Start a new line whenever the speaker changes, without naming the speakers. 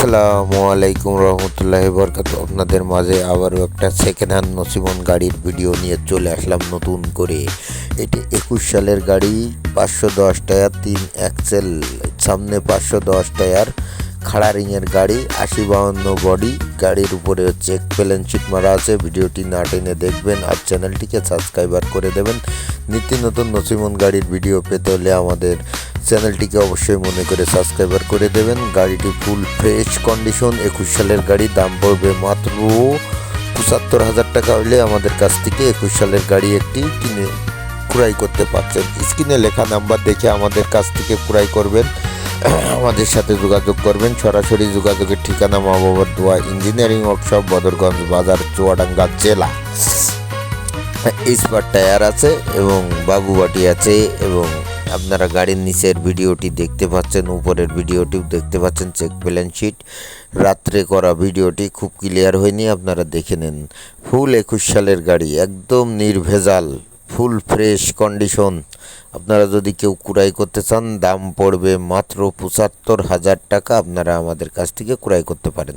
আসসালামু আলাইকুম রহমতুল্লাহ বরকাত আপনাদের মাঝে আবারও একটা সেকেন্ড হ্যান্ড নসিমন গাড়ির ভিডিও নিয়ে চলে আসলাম নতুন করে। এটি একুশ সালের গাড়ি, পাঁচশো দশ টায়ার, তিন অ্যাক্সেল সামনে পাঁচশো দশ টায়ার, খাড়া রিংয়ের গাড়ি, আশি বাহান্ন বডি। গাড়ির উপরে হচ্ছে প্লেন শিট মারা আছে। ভিডিওটি না টেনে দেখবেন আর চ্যানেলটিকে সাবস্ক্রাইবার করে দেবেন। নিত্য নতুন নসিমন গাড়ির ভিডিও পেতে হলে আমাদের চ্যানেলটিকে অবশ্যই মনে করে সাবস্ক্রাইবার করে দেবেন। গাড়িটি ফুল ফ্রেশ কন্ডিশন, একুশ সালের গাড়ি, দাম পড়বে মাত্র পঁচাত্তর হাজার টাকা হলে আমাদের কাছ থেকে একুশ সালের গাড়ি একটি কিনে ক্রয় করতে পারছেন। স্ক্রিনে লেখা নাম্বার দেখে আমাদের কাছ থেকে ক্রয় করবেন। আমাদের সাথে যোগাযোগ করবেন। সরাসরি যোগাযোগের ঠিকানা মা বাবার দোয়া ইঞ্জিনিয়ারিং ওয়ার্কশপ, বদরগঞ্জ বাজার, চুয়াডাঙ্গা জেলা। স্পার টায়ার আছে এবং বাবুবাটি আছে এবং আপনারা গাড়ির নিচের ভিডিওটি দেখতে পাচ্ছেন, উপরের ভিডিওটিও দেখতে পাচ্ছেন চেক ব্যালেন্স শিট রাত্রে করা ভিডিওটি খুব ক্লিয়ার হয়নি, আপনারা দেখে নেন। ফুল একুশ সালের গাড়ি, একদম নির্ভেজাল, ফুল ফ্রেশ কন্ডিশন আপনারা যদি কেউ ক্রয় করতে চান, দাম পড়বে মাত্র পঁচাত্তর হাজার টাকা, আপনারা আমাদের কাছ থেকে ক্রয় করতে পারেন।